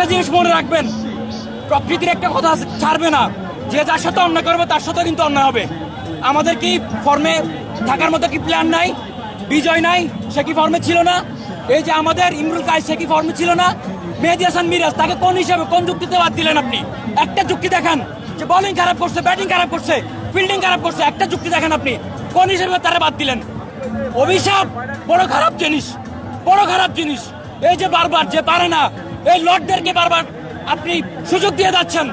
একটা জিনিস মনে রাখবেন, প্রকৃতির একটা কথা ছাড়বে না। যে যার সাথে অন্যায় করবে, তার সাথে কিন্তু অন্যায় হবে। আমাদের কি ফর্মে থাকার মতো কি প্ল্যান নাই? বিজয় নাই? সে কি ফর্মে ছিল না? এই যে আমাদের ইমরুল কাজ সে কি ফর্মে ছিল না? মেহেদি হাসান মিরাজ, তাকে কোন হিসাবে, কোন যুক্তিতে বাদ দিলেন আপনি? একটা যুক্তি দেখান, যে বোলিং খারাপ করছে ব্যাটিং খারাপ করছে ফিল্ডিং খারাপ করছে, একটা যুক্তি দেখেন আপনি, কোন হিসেবে তারা বাদ দিলেন? অভিশাপ, বড় খারাপ জিনিস, বড় খারাপ জিনিস। এই যে বারবার, যে পারে না এই লর্ডদেরকে বারবার আপনি সুযোগ দিয়ে যাচ্ছেন।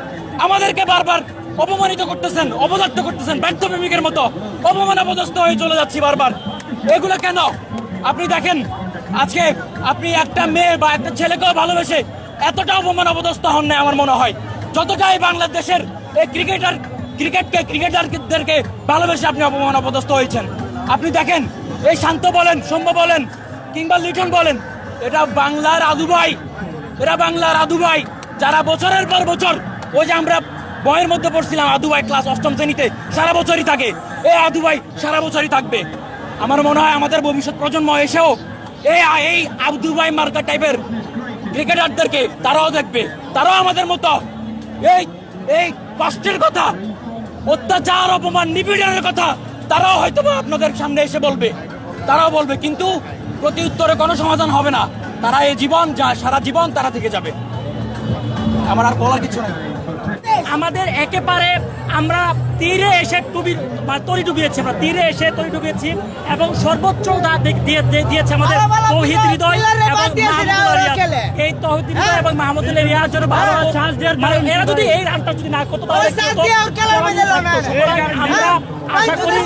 আমাদেরকে বারবার অপমানিত করতেছেন অপদার্থ করতেছেন ব্যর্থ প্রেমিকের মতো। অপমান অপদস্থ হয়ে চলে যাচ্ছি বারবার। এগুলো কেন? আপনি দেখেন, আজকে আপনি একটা মেয়ে বা একটা ছেলেকেও ভালোবেসে এতটা অপমান অপদস্থ হন না আমার মনে হয়। যতটাই বাংলাদেশের এই ক্রিকেটার, ক্রিকেটকে, ক্রিকেটারদেরকে ভালোবেসে আপনি অপমান অপদস্থ হয়েছেন। আপনি দেখেন, এই শান্ত বলেন, সৌম্য বলেন কিংবা লিটন বলেন, এটা বাংলার আদুবাই। এরা বাংলার আদুবাই যারা বছরের পর বছর, ওই যে আমরা বয়ের মধ্যে পড়ছিলাম আদুবাই ক্লাস অষ্টম শ্রেণীতে, সারা বছরই থাকে। এই আদুবাই সারা বছরই থাকবে। আমার মনে হয় আমাদের ভবিষ্যৎ প্রজন্ম এসেও এই এই আদুবাই মার্কা টাইপের ক্রিকেটারদেরকে তারাও দেখবে। তারাও আমাদের মতো। এই এই কষ্টের কথা, অত্যাচার, অপমান, নিপীড়নের কথা, তারাও হয়তো আপনাদের সামনে এসে বলবে। তারাও বলবে, কিন্তু প্রতি উত্তরে কোনো সমাধান হবে না। তারা এই জীবন যা সারা জীবন তারা থেকে যাবে আমার আর বলার কিছু নেই আমাদের একেবারে আমরা তীরে এসে ডুবি বা তরি ডুবিয়েছি আমরা তীরে এসে তরি ডুবিয়েছি এবং সর্বোচ্চ দিয়ে দিয়ে- দিয়েছে আমাদের তৌহিদ হৃদয় এবং। এই তৌহিদ হৃদয় হ্যাঁ? এবং মাহমুদুল্লাহ রিয়াজ হ্যাঁ। মানে এরা যদি এই রানটা যদি না করতো আমরা হ্যাঁ? আশা করি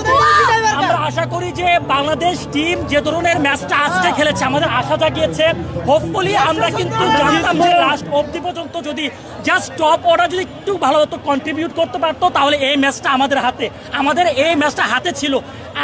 আশা করি যে বাংলাদেশ টিম যে ধরনের ম্যাচটা আজকে খেলেছে আমাদের আশা জাগিয়েছে। হোপফুলি আমরা কিন্তু জানতাম যে লাস্ট অবধি পর্যন্ত যদি জাস্ট টপ অর্ডার যদি একটু ভালো মতো কন্ট্রিবিউট করতে পারতো তাহলে এই ম্যাচটা আমাদের হাতে আমাদের এই ম্যাচটা হাতে ছিল।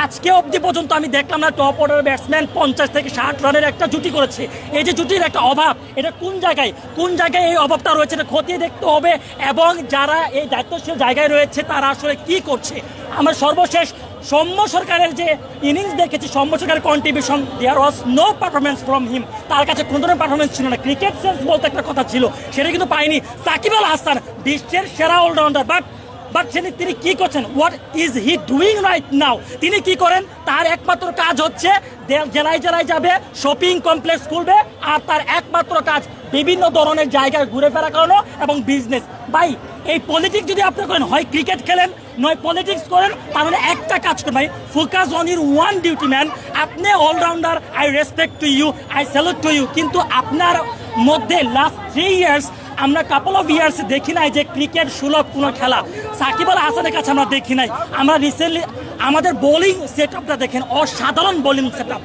আজকে অবধি পর্যন্ত আমি দেখলাম না টপ অর্ডার ব্যাটসম্যান পঞ্চাশ থেকে ষাট রানের একটা জুটি করেছে। এই যে জুটির একটা অভাব এটা কোন জায়গায়? কোন জায়গায় এই অভাবটা রয়েছে এটা খতিয়ে দেখতে হবে। এবং যারা এই দায়িত্বশীল জায়গায় রয়েছে তারা আসলে কি করছে? আমার সর্বশেষ সৌম্য সরকারের যে ইনিংস দেখেছি, সৌম্য সরকারের contribution there was no performance from him তার কাছে কোনো ধরনের পারফরমেন্স ছিল না। ক্রিকেট সেন্স বলতে একটা কথা ছিল, সেটা কিন্তু পাইনি। সাকিব আল হাসান বিশ্বের সেরা অলরাউন্ডার বাট বাট সেদিন তিনি কি করছেন? What is he doing right now তিনি কি করেন? তার একমাত্র কাজ হচ্ছে জেলায় জেলায় যাবে শপিং কমপ্লেক্স খুলবে, আর তার একমাত্র কাজ বিভিন্ন ধরনের জায়গায় ঘুরে ফেরা করানো এবং বিজনেস ভাই, এই পলিটিক্স যদি আপনি করেন, হয় ক্রিকেট খেলেন, নয় পলিটিক্স করেন, তাহলে একটা কাজ করেন ভাই focus on your one duty man আপনি allrounder I respect to you I salute to you কিন্তু আপনার মধ্যে লাস্ট থ্রি ইয়ার্স আমরা কাপল অফ ইয়ার্স দেখি নাই যে ক্রিকেট সুলভ কোনো খেলা। সাকিব আল হাসানের কাছে আমরা দেখি নাই। আমরা রিসেন্টলি আমাদের বোলিং সেট আপটা দেখেন, অসাধারণ বোলিং সেট আপ